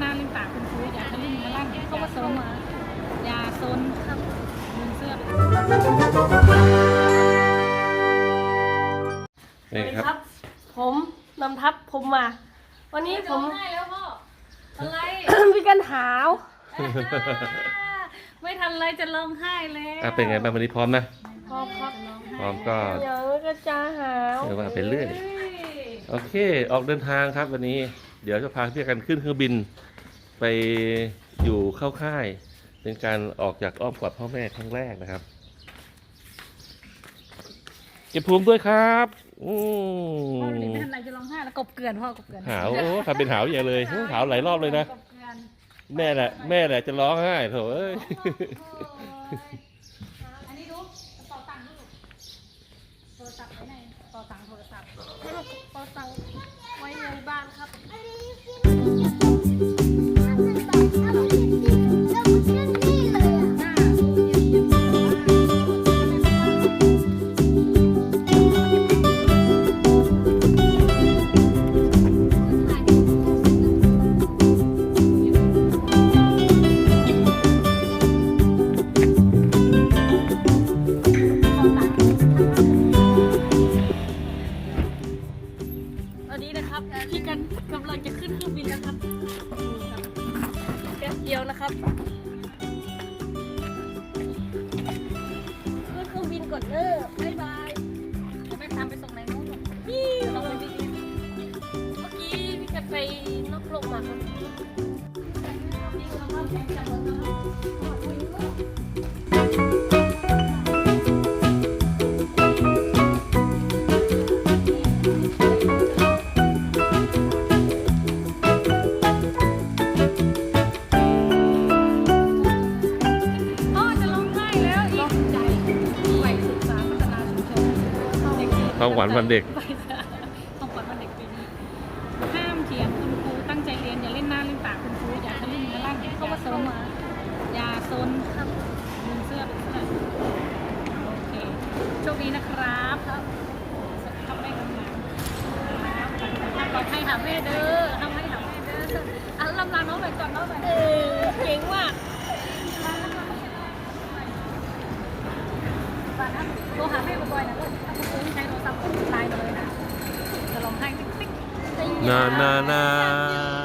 หน้าเล่นปากคุณครูอย่าทะลึ่งมาลั่นเขาว่าสนอย่าซนครับดึงเสื้อนี่ครับ ผมนำทัพผมมา วันนี้ผมให้แล้วพ่ออะไร พี่กันหาว ไม่ทันไรจะร้องไห้แล้วอะเป็นไงบ้างวันนี้พร้อมนะพอครับพร้อมก็เดี๋ยวก็จะหาวเรียกว่าไปเรื่อย โอเค ออกเดินทางครับวันนี้ เดี๋ยวจะพาพี่กันขึ้นเครื่องบิน ไปอยู่เข้าค่าย เป็นการออกจากอ้อมกอดพ่อแม่ครั้งแรกนะครับ เก็บภูมิด้วยครับอืพ่อมไม่ทันไรจะร้องไห้แล้วกบเกลือนพ่อกบเกลือนหาวโอ้ทำเป็นหาวใหญ่เลยโอ้หาวหลายรอบเลยนะ กบเกลือนแม่แหละแม่แหละจะร้องไห้โถเอ้ยอัน นะครับขึ้นเครื่องบินก่อนเนอะบ๊ายบายจะไม่ตามไปส่งไหนนู้นหรอกนี่จะลงไปดีเมื่อกี้พี่กันไปนอกโลกมาครับ ญวันเด็กไปเถอะของขวัญวันเด็กปีนี้ห้ามเถียงคุณครูตั้งใจเรียนอย่าเล่นหน้าเล่นปากคุณครูอย่าทะลึ่งมาลั่นเขาว่าสนอย่าโซนครับดึงเสื้อเป็นเสื้อโอเคโชคดีนะครับครับทำได้ทำงานครับปลอดภัยหาแม่เด้อทำให้หาแม่เด้ออะลำลาน้องไปก่อนน้องไปเออเก่งมากโทรหาแม่บ่อยๆนะ นานานา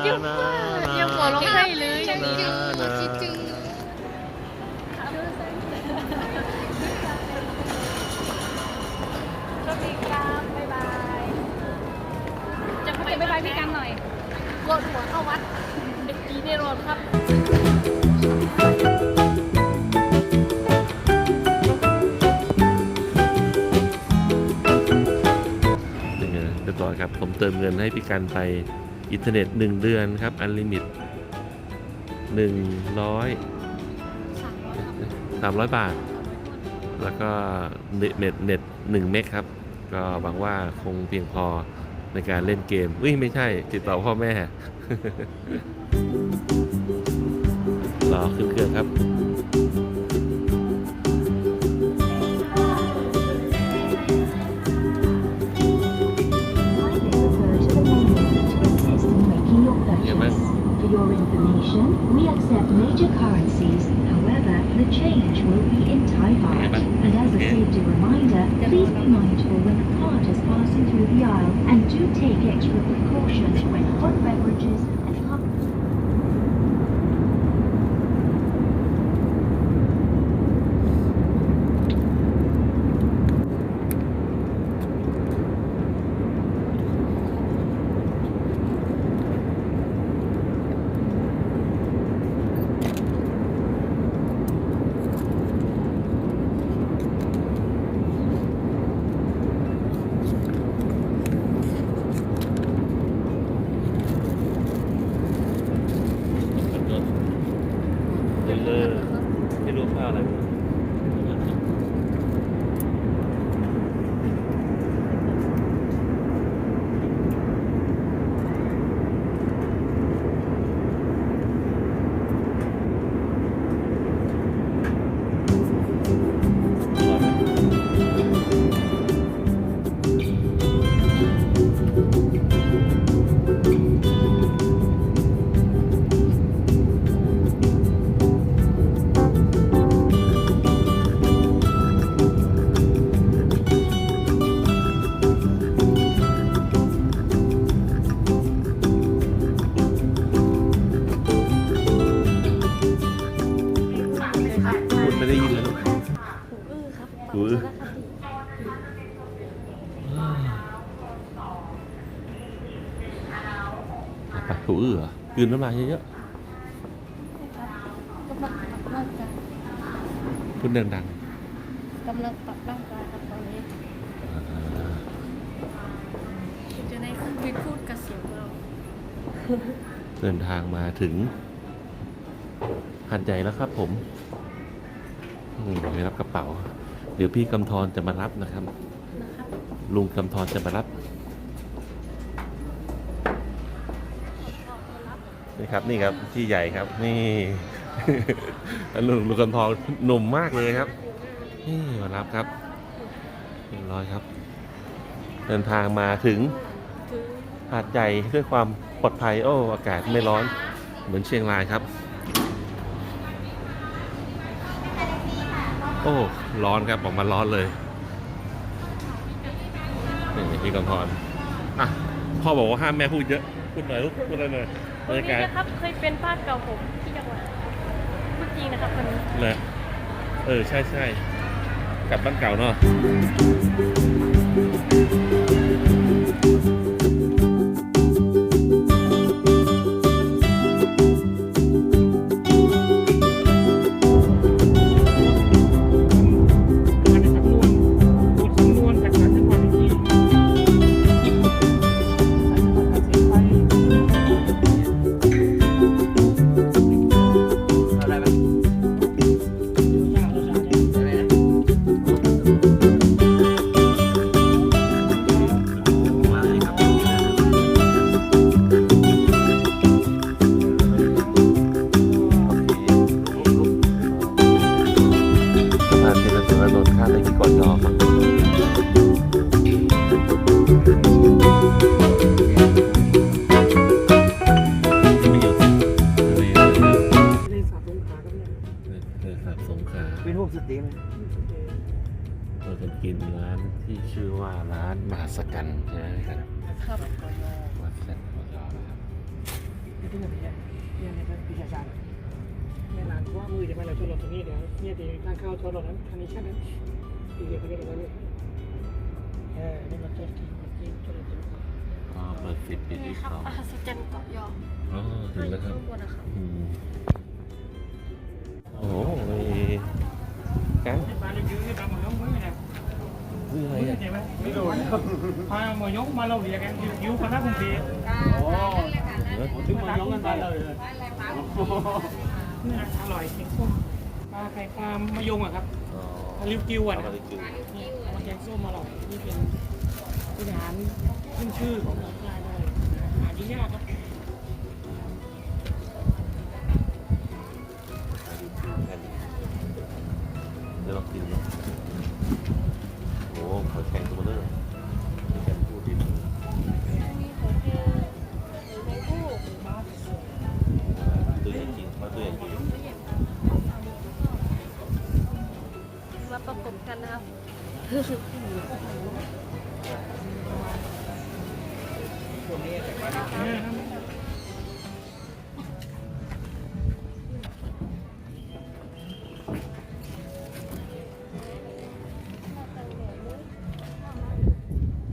เยี่ยมนามากนายังหัวเราะให้เลยนานาสวัสดีครับบ๊ายบายจะไปบ๊ายบายพี่กันหน่อยโกนหัวเข้าวัดเด็กดีในรถครับ เงินให้พี่กันไปอินเทอร์เน็ต 1 เดือนครับอันลิมิต 100 300 บาท แล้วก็เน็ตเน็ตเน็ตหนึ่งเมกครับ ก็หวังว่าคงเพียงพอในการเล่นเกมอุ้ยไม่ใช่ติดต่อพ่อแม่รอขึ้นเครื่องครับ information, we accept major currencies. However, the change will be in Thai baht. And as a safety reminder, please be mindful when the cart is passing through the aisle and do take extra precautions when hot beverages ไม่รู้ อืไปหูวอเหรอกืนน้ำลายเยอะๆริ่างพูดดังกำลังปรับร่างกายตอนนี้จะได้ขึ้นไปพูดกับเสียงเราเดินทางมาถึงหันใจแล้วครับผมอืมไปรับกระเป๋า เดี๋ยวพี่กำธรจะมารับนะครับ ลุงกำธรจะมารับนี่ครับนี่ครับพี่ใหญ่ครับ นี่ลุงลุงกำธรหนุ่มมากเลยครับ นี่มารับครับเรียบร้อยครับ เดินทางมาถึงถึงหาดใหญ่ด้วยความปลอดภัยโอ้อากาศไม่ร้อนเหมือนเชียงรายครับ โอ้ ร้อนครับออกมาร้อนเลยนี่พี่กำพรอะพ่อบอกว่าห้ามแม่พูดเยอะ พูดหน่อยลูกพูดอะไรหน่อยคบรนรยานี้กาศนะครับเคยเป็นบ้านเก่าผมที่จังหวัดพูดจริงนะครับคนนี้แหละเออ ใช่ใช่กลับบ้านเก่าเนาะ ท์ข้ามไปที่เกาะยอครับไม่อะเลเลยนะในสาสงขลาครับเนี่ยเออครับสงขลาเป็นรูปสตรีมเราจะกินร้านที่ชื่อว่าร้านมหัศกัณฐ์ใช่ไหมครับครับวันเกาะยอนะครับนี่ที่ไหนเนี่ยเนี่ยในพิชาชาญเนี่ยหลานว่ามือจะมาเราชนรถตรงนี้เดี๋ยวเนี่ยตีทางเข้าชนรถนั้นทางนี้ใช่ไหม ออนี่มันชนที่ที่ชนรถตรงนี้อ๋อเปิดสิบปีนี่ที่ครับสองอาหัศจรรย์เกาะยออ๋อถึงแล้วครับ ข้างบนนะครับอืมโอ้โหไอ้กันนี่ปลาเลี้ยงนี่ปลาหมอยงไม่ไงนี่อะไรไม่อะใช่ไหมไม่โดนปลาหมอยงมาเราเรียกกันยิ้วปลาหน้าคงดีถึงมาย้องกันไปเลยนี่อร่อยแกงส้มปลาไข่ปลามะยงอะครับ อ๋อปลาลิวกิวอะนะปลาลิวกิวนี่เอามาแกงส้มอร่อยนี่เป็นเป็นอาหารขึ้นชื่อของหนองคายเลยหาที่ยากครับ กบกันนะครับ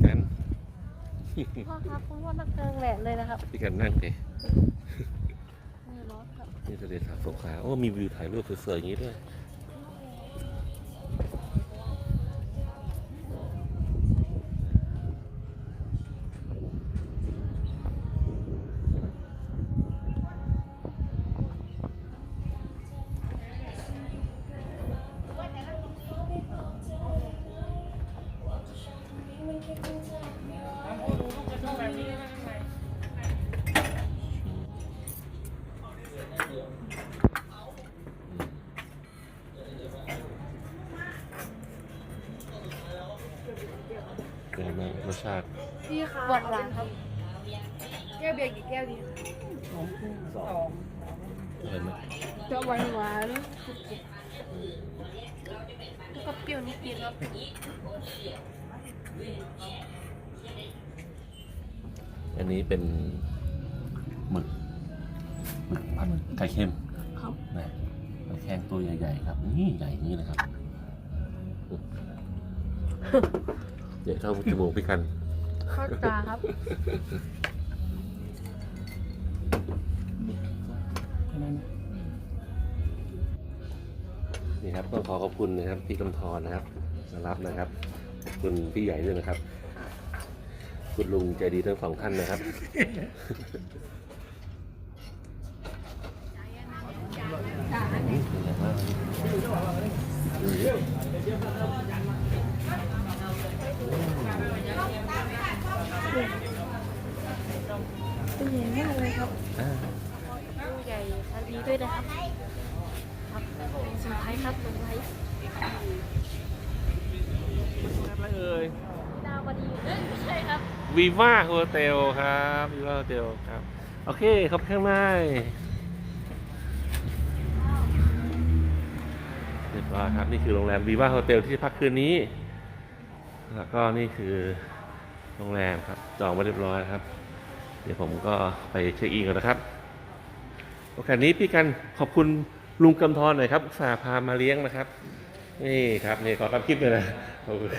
กันพ่อครับคุณพ่อนักเกิงแหลนเลยนะครับพี่กันนั่งดินี่ร้อนครับ นี่ทะเลสาบสงขลาโอ้มีวิวถ่ายรูปสวยๆอย่างนี้ด้วย คะหวานหวานครับ แก้วเบียร์กี่แก้วดีอร่อยไหมจะหวานหวานแล้วก็เปรี้ยวนิดๆครับอันนี้เป็นหมึกหมึกผัดไข่เค็มครับนะมันแข้งตัวใหญ่ๆครับ นี่ใหญ่นี่นะครับใหญ่เท่าจมูกพี่กัน ข้าวตาครับนั้นนะนี่ครับต้องขอขอบคุณนะครับพี่กำธรนะครับมารับนะครับขอบคุณพี่ใหญ่ด้วยนะครับ คุณลุงใจดีทั้งสองท่านนะครับเป็ ใหญ่มากเลยครับอ่าลูกใหญ่ทันทีด้วยนะครับ ครับสุดท้ายครับสุดท้ายอะไรเอ่ยดาวดีเอ้ยไม่ใช่ครับวีว่าโฮเทลครับวีว่าโฮเทลครับ โอเคครับข้างในเรียบร้อยครับ นี่คือโรงแรมวีว่าโฮเทลที่พักคืนนี้ แล้วก็นี่คือโรงแรมครับ จองไว้เรียบร้อยครับ เดี๋ยวผมก็ไปเช็คอินก่อนนะครับ โอกาสนี้พี่กันขอบคุณลุงกำธรหน่อยครับอุตสาห์พามาเลี้ยงนะครับ นี่ครับนี่ขอรับคลิปเลยนะขอบคุณ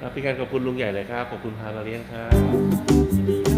ครับพี่กันขอบคุณลุงใหญ่เลยครับ ขอบคุณพามาเลี้ยงครับ